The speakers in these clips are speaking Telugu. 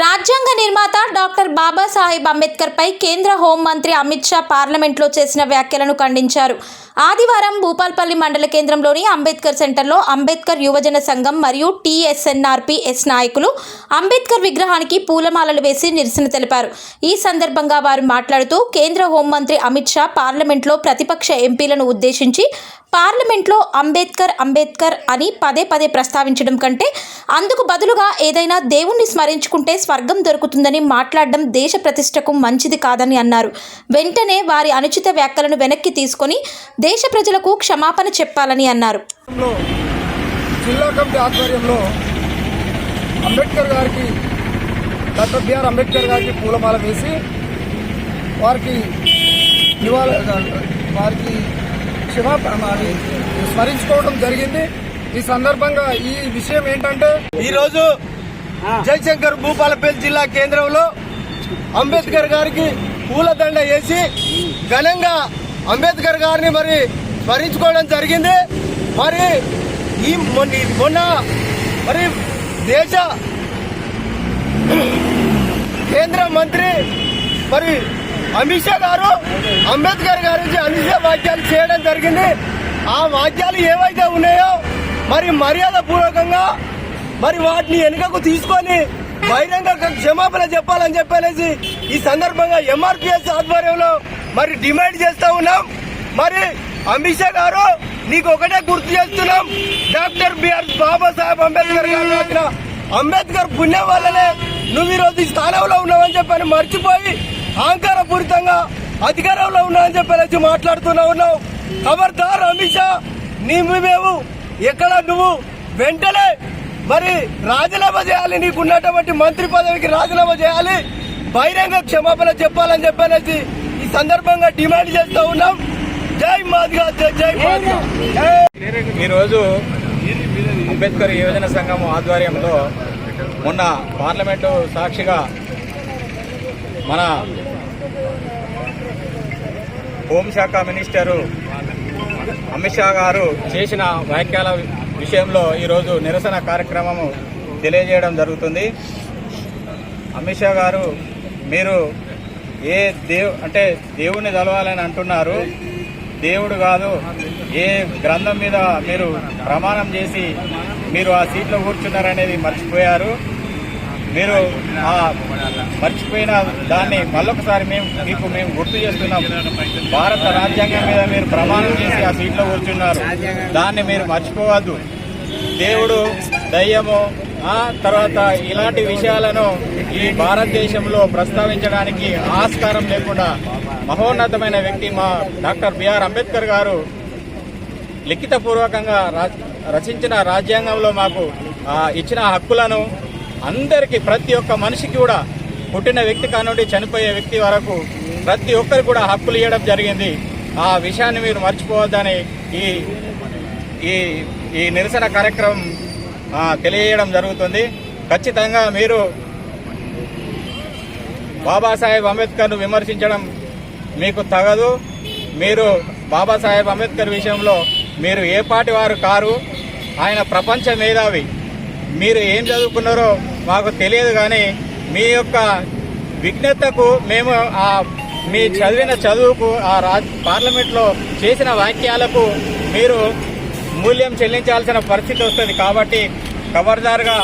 రాజ్యాంగ నిర్మాత డాక్టర్ బాబాసాహెబ్ అంబేద్కర్ పై కేంద్ర హోంమంత్రి అమిత్ షా పార్లమెంట్లో చేసిన వ్యాఖ్యలను ఖండించారు. ఆదివారం భూపాల్పల్లి మండల కేంద్రంలోని అంబేద్కర్ సెంటర్లో అంబేద్కర్ యువజన సంఘం మరియు టీఎస్ఎన్ఆర్పిఎస్ నాయకులు అంబేద్కర్ విగ్రహానికి పూలమాలలు వేసి నిరసన తెలిపారు. ఈ సందర్భంగా వారు మాట్లాడుతూ కేంద్ర హోంమంత్రి అమిత్ షా పార్లమెంట్లో ప్రతిపక్ష ఎంపీలను ఉద్దేశించి పార్లమెంట్లో అంబేద్కర్ అంబేద్కర్ అని పదే పదే ప్రస్తావించడం కంటే అందుకు బదులుగా ఏదైనా దేవుణ్ణి స్మరించుకుంటే స్వర్గం దొరుకుతుందని మాట్లాడడం దేశ ప్రతిష్టకు మంచిది కాదని అన్నారు. వెంటనే వారి అనుచిత వ్యాఖ్యలను వెనక్కి తీసుకొని దేశ ప్రజలకు క్షమాపణ చెప్పాలని అన్నారు. జిల్లా కమిటీ ఆధ్వర్యంలో అంబేద్కర్ గారికి డాక్టర్ బిఆర్ అంబేద్కర్ గారికి పూలమాల వేసి వారికి నివాళ వారికి క్షమాపణ స్మరించుకోవడం జరిగింది. ఈ సందర్భంగా ఈ విషయం ఏంటంటే ఈరోజు జయశంకర్ భూపాలపల్లి జిల్లా కేంద్రంలో అంబేద్కర్ గారికి పూలదండ వేసి ఘనంగా అంబేద్కర్ గారిని మరి స్మరించుకోవడం జరిగింది. మరి ఈ మొన్న మొన్న మరి దేశ కేంద్ర మంత్రి మరి అమిత్ షా గారు అంబేద్కర్ గారి నుంచి అనిష వాక్యాలు జరిగింది. ఆ వాక్యాలు ఏవైతే ఉన్నాయో మరి మర్యాద పూర్వకంగా మరి వాటిని వెనుకకు తీసుకొని బహిరంగ క్షమాపణ చెప్పాలని చెప్పనేసి ఈ సందర్భంగా ఎంఆర్పిఎస్ ఆధ్వర్యంలో మరి డిమాండ్ చేస్తా ఉన్నాం. మరి అమిత్ షా గారు నీకు ఒకటే గుర్తు చేస్తున్నాం. డాక్టర్ బిఆర్ బాబాసాహెబ్ అంబేద్కర్ గారు రాసిన అంబేద్కర్ పుణ్యం వల్లనే నువ్వు ఈరోజు ఈ స్థానంలో ఉన్నావని చెప్పని మర్చిపోయి అహంకారపూరితంగా అధికారంలో ఉన్నా అని చెప్పనేసి మాట్లాడుతూనే ఉన్నావు? ఖబర్దార్ అమిత్ షా నీ మేము ఎక్కడ నువ్వు? వెంటనే మరి రాజీనామా చేయాలి నీకున్నటువంటి మంత్రి పదవికి రాజీనామా చేయాలి. బహిరంగ క్షమాపణ చెప్పాలని చెప్పనేసి ఈ సందర్భంగా డిమాండ్ చేస్తూ ఉన్నాం. జై మాదిగా జై జై మాదిగా. జై ఈరోజు అంబేద్కర్ యువజన సంఘం ఆధ్వర్యంలో మొన్న పార్లమెంటు సాక్షిగా మన హోంశాఖ మినిస్టరు అమిత్ షా గారు చేసిన వ్యాఖ్యల విషయంలో ఈరోజు నిరసన కార్యక్రమము తెలియజేయడం జరుగుతుంది. అమిత్ షా గారు మీరు ఏ దేవు అంటే దేవుణ్ణి చదవాలని అంటున్నారు. దేవుడు కాదు ఏ గ్రంథం మీద మీరు ప్రమాణం చేసి మీరు ఆ సీట్లో కూర్చున్నారనేది మర్చిపోయారు. మీరు ఆ మర్చిపోయిన దాన్ని మళ్ళొకసారి మేము మీకు మేము గుర్తు చేస్తున్నాం. భారత రాజ్యాంగం మీద మీరు ప్రమాణం చేసి ఆ సీట్లో కూర్చున్నారు. దాన్ని మీరు మర్చిపోవద్దు. దేవుడు దయ్యము ఆ తర్వాత ఇలాంటి విషయాలను ఈ భారతదేశంలో ప్రస్తావించడానికి ఆస్కారం లేకుండా మహోన్నతమైన వ్యక్తి మా డాక్టర్ బిఆర్ అంబేద్కర్ గారు లిఖితపూర్వకంగా రా- రచించిన రాజ్యాంగంలో మాకు ఇచ్చిన హక్కులను అందరికీ ప్రతి ఒక్క మనిషికి కూడా పుట్టిన వ్యక్తి కానుండి చనిపోయే వ్యక్తి వరకు ప్రతి ఒక్కరు కూడా హక్కులు ఇవ్వడం జరిగింది. ఆ విషయాన్ని మీరు మర్చిపోవద్దని ఈ ఈ ఈ నిరసన కార్యక్రమం తెలియజేయడం జరుగుతుంది. ఖచ్చితంగా మీరు బాబాసాహెబ్ అంబేద్కర్ను విమర్శించడం మీకు తగదు. మీరు బాబాసాహెబ్ అంబేద్కర్ విషయంలో మీరు ఏ పాటి వారు కారు. ఆయన ప్రపంచ మేధావి. మీరు ఏం చదువుకున్నారో మాకు తెలియదు కానీ మీ యొక్క విజ్ఞతకు మేము ఆ మీ చదివిన చదువుకు ఆ రాజ్ పార్లమెంట్లో చేసిన వాక్యాలకు మీరు మూల్యం చెల్లించాల్సిన పరిస్థితి వస్తుంది కాబట్టి ఖబర్దార్గా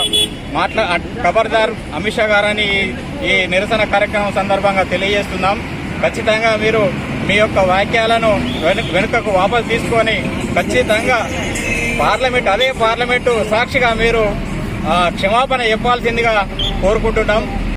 మాట్లా ఖబర్దార్ అమిత్ షా గారని ఈ- నిరసన కార్యక్రమం సందర్భంగా తెలియజేస్తున్నాం. ఖచ్చితంగా మీరు మీ యొక్క వాక్యాలను వెనుకకు వాపసు తీసుకొని ఖచ్చితంగా పార్లమెంట్ అదే పార్లమెంటు సాక్షిగా మీరు ఆ, క్షమాపణ చెప్పాల్సిందిగా కోరుకుంటున్నాం.